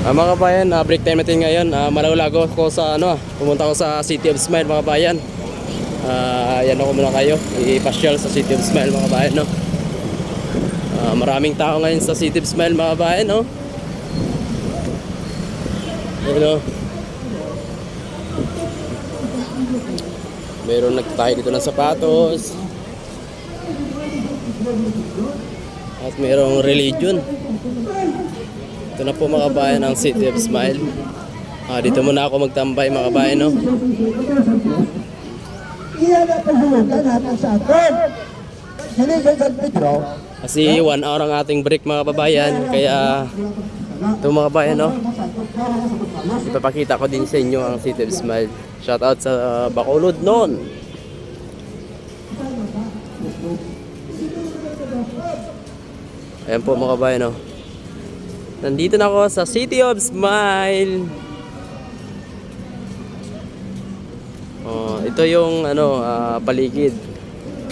Ah, mga kabayan, ah, break time natin ngayon. Ah, malawlago ko sa ano, pumunta ko sa City of Smile mga kabayan. Ah, yan ako muna kayo. I-pasyal sa City of Smile mga kabayan, no. Ah, maraming tao ngayon sa City of Smile mga kabayan, no. Ayun, no. Meron nagtayo dito ng sapatos. At mayroong religion. Ito na po mga kabayan ang City of Smile. Ah, dito muna ako magtambay mga kabayan, no? Iyan ang pahulugan natin sa atin. Ka San Pedro, Kasi one hour ang ating break mga kabayan. Kaya ito mga kabayan, no? Ipapakita ko din sa inyo ang City of Smile. Shout out sa uh, Bacolod noon. Ayan po mga kabayan, no? Nandito na ako sa City of Smile. Oh, ito yung ano ah, paligid.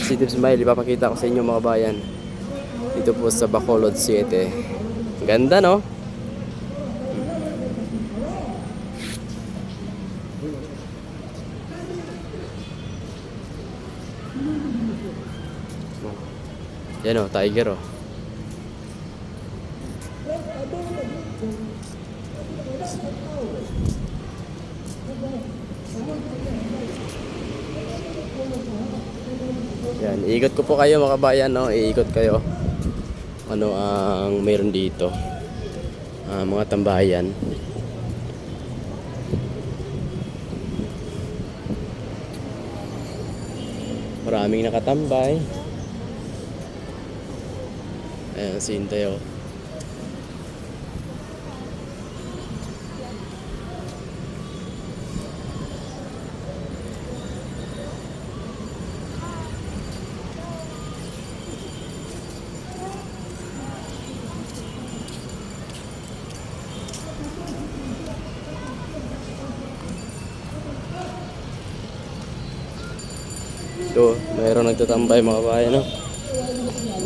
City of Smile, ipapakita ko sa inyo mga bayan. Dito po sa Bacolod City. Ganda no? Yan o, tiger o. Yan, iikot ko po kayo mga kabayan, no? Iikot kayo. Ano ang mayroon dito? Ah, mga tambayan. Maraming nakatambay. Ayan, si Ito, mayroon nagtatambay mga bayan, no?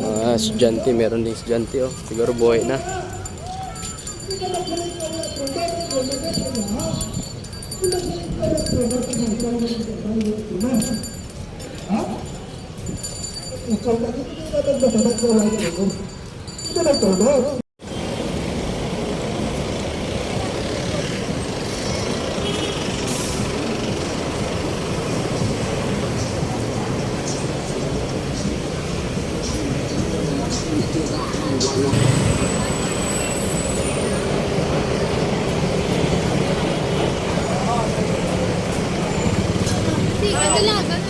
Mga estudyante, meron din estudyante, oh. Siguro buhay na. ikaw na hindi ka nagdadabag sa wala ko. Hindi na Sí, anda lang.